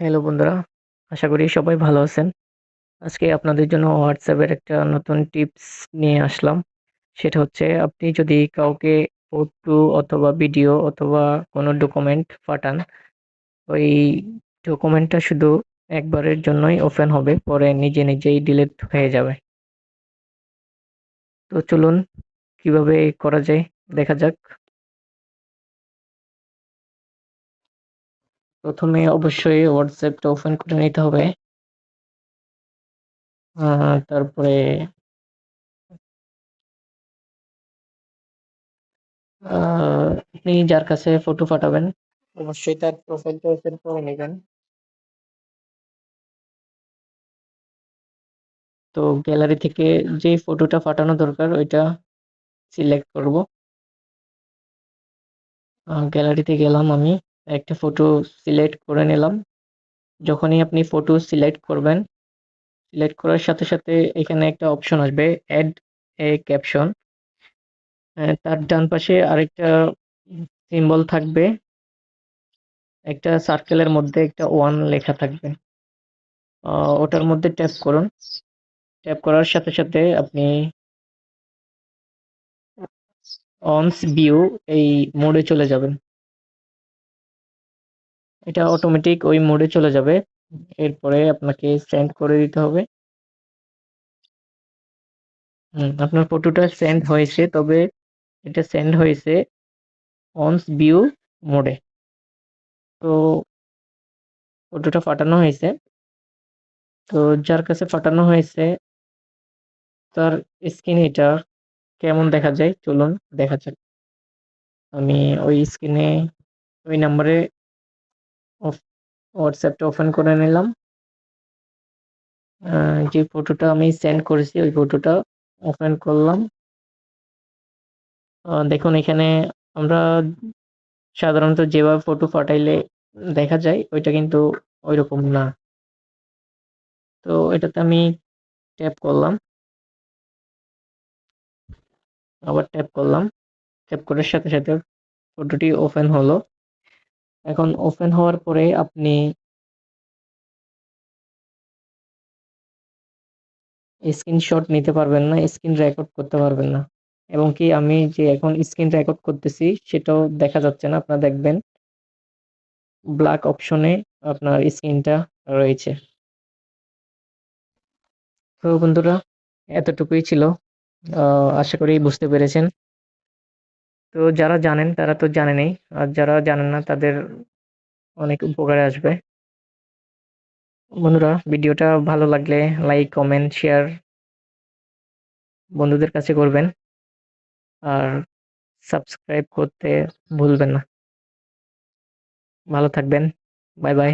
Hello বন্ধুরা, আশা করি সবাই ভালো আছেন। আজকে আপনাদের জন্য হোয়াটসঅ্যাপের একটা নতুন টিপস নিয়ে আসলাম। সেটা হচ্ছে আপনি যদি কাউকে ফটো অথবা ভিডিও অথবা কোনো ডকুমেন্ট পাঠান, ওই ডকুমেন্টটা শুধু একবারের জন্যই ওপেন হবে, পরে নিজে নিজেই ডিলিট হয়ে যাবে। তো চলুন কীভাবে করা যায় দেখা যাক। প্রথমে অবশ্যই হোয়াটসঅ্যাপটা ওপেন করে নিতে হবে। তারপরে আপনি যার কাছে ফটো পাঠাবেন, অবশ্যই তার প্রোফাইলটা ওপেন করে নেবেন তো গ্যালারি থেকে যেই ফটোটা পাঠানো দরকার ওইটা সিলেক্ট করব। গ্যালারিতে গেলাম আমি। একটা ফটো সিলেক্ট করে নিলাম। যখনই আপনি ফটো সিলেক্ট করবেন, সিলেক্ট করার সাথে, সাথে এখানে একটা অপশন আসবে এড এ ক্যাপশন। তার ডান পাশে আরেকটা সিম্বল থাকবে। একটা সার্কেলের মধ্যে একটা 1 লেখা থাকবে। ওটার মধ্যে ট্যাপ করুন। ট্যাপ করার সাথে, সাথে আপনি অনস ভিউ এই মোডে চলে যাবেন। এটা অটোমেটিক ওই মোডে চলে যাবে। এরপরে আপনাকে সেন্ড করে দিতে হবে। হুম, আপনার ফটোটা সেন্ড হয়েছে। তবে এটা সেন্ড হয়েছে অনস ভিউ মোডে। তো ফটোটা ফাটানো হয়েছে। তো যার কাছে ফাটানো হয়েছে তার স্ক্রিনে এটা কেমন দেখা যায় চলুন দেখা যাক। আমি ওই স্ক্রিনে ওই নাম্বারে WhatsApp ওপেন করে নিলাম। যে ফটোটা আমি সেন্ড করেছি ওই ফটোটা ওপেন করলাম। দেখুন এখানে আমরা সাধারণত যেভাবে ফটো পাঠাইলে দেখা যায় ওইটা কিন্তু ঐরকম না। তো এটাতে আমি ট্যাপ করলাম। আবার ট্যাপ করলাম। ট্যাপ করার সাথে, সাথে ফটোটি ওপেন হলো। এখন ওপেন হওয়ার পরে আপনি স্ক্রিনশট নিতে পারবেন না, স্ক্রিন রেকর্ড করতে পারবেন না। এবং কি আমি যে এখন স্ক্রিন রেকর্ড করতেছি সেটাও দেখা যাচ্ছে না। আপনারা দেখবেন ব্ল্যাক অপশনে আপনার স্ক্রিনটা রয়েছে। তো বন্ধুরা এতটুকুই ছিল। আশা করি বুঝতে পেরেছেন। তো যারা জানেন তারা তো জানেনই। আর যারা জানেন না তাদের অনেক উপকারে আসবে। বন্ধুরা ভিডিওটা ভালো লাগলে লাইক, কমেন্ট, শেয়ার বন্ধুদের কাছে করবেন। আর সাবস্ক্রাইব করতে ভুলবেন না। ভালো থাকবেন। Bye, bye.